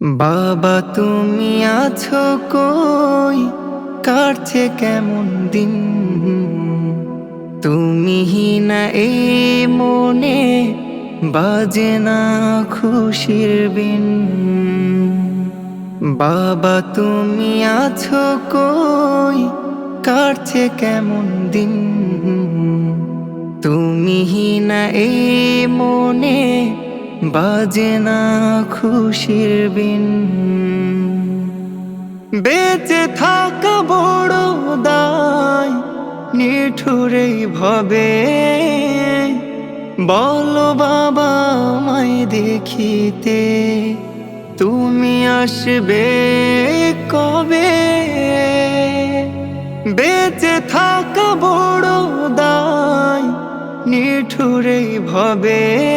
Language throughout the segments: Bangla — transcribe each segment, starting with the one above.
বাবা, তুমি আছো কই? কাটছে কেমন দিন? তুমি না এ মনে বাজে না খুশির বিন? বাবা, তুমি আছো কই? কাটছে কেমন দিন? তুমি না এ মনে বাজে না খুশির বিন। বেঁচে থাকা বড় দায় নিঠুরে ভবে। বলো বাবা মাই দেখিতে, তুমি আসবে কবে? বেঁচে থাকা বড় দায় নিঠুরে ভবে।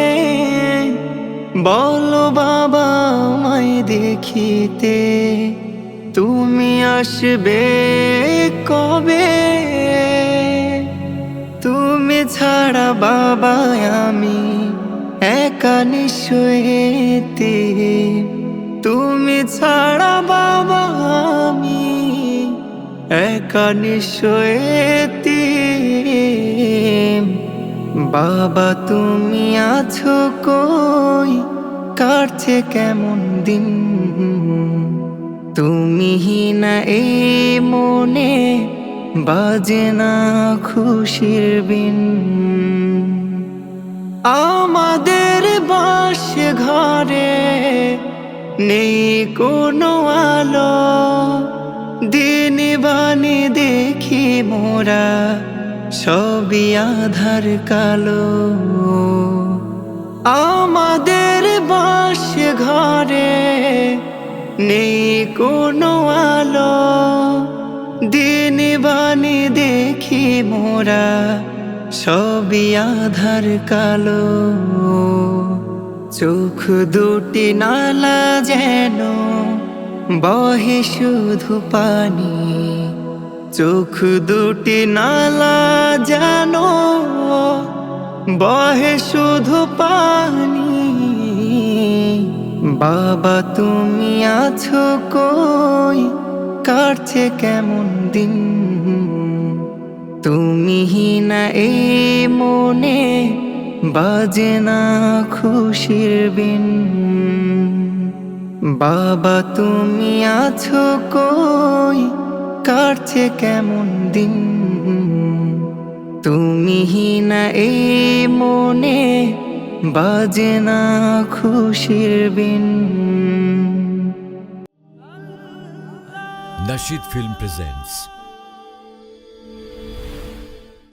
বলো বাবা মাই দেখিতে, তুমি আসবে কবে? তুমি ছাড়া বাবা আমি একা নিশ্চয়েতে তুমি ছাড়া বাবা আমি একা নিশ্চয়েতে বাবা তুমি আছো কই? কাটছে কেমন দিন। তুমি না এ মনে বাজে না খুশির বিন। আমাদের বাস ঘরে নেই কোনো আলো। দিন বানি দেখি মোরা, সবই আধার কালো। আমাদের বাস ঘরে নেই কোনো আলো। দিন বানি দেখি মোরা, সবই আধার কালো। চোখ দুটি নালা যেন বহে শুধু পানি। চোখ দুটি নালা যেন বহে শুধু পানি। বাবা, তুমি আছো কই? কাটছে কেমন দিন? তুমি না এ মনে বাজে না খুশির বিন? বাবা, তুমি আছো কই? কাটছে কেমন দিন? তুমি না এ মনে বাজে না খুশির বিন Nashid Film presents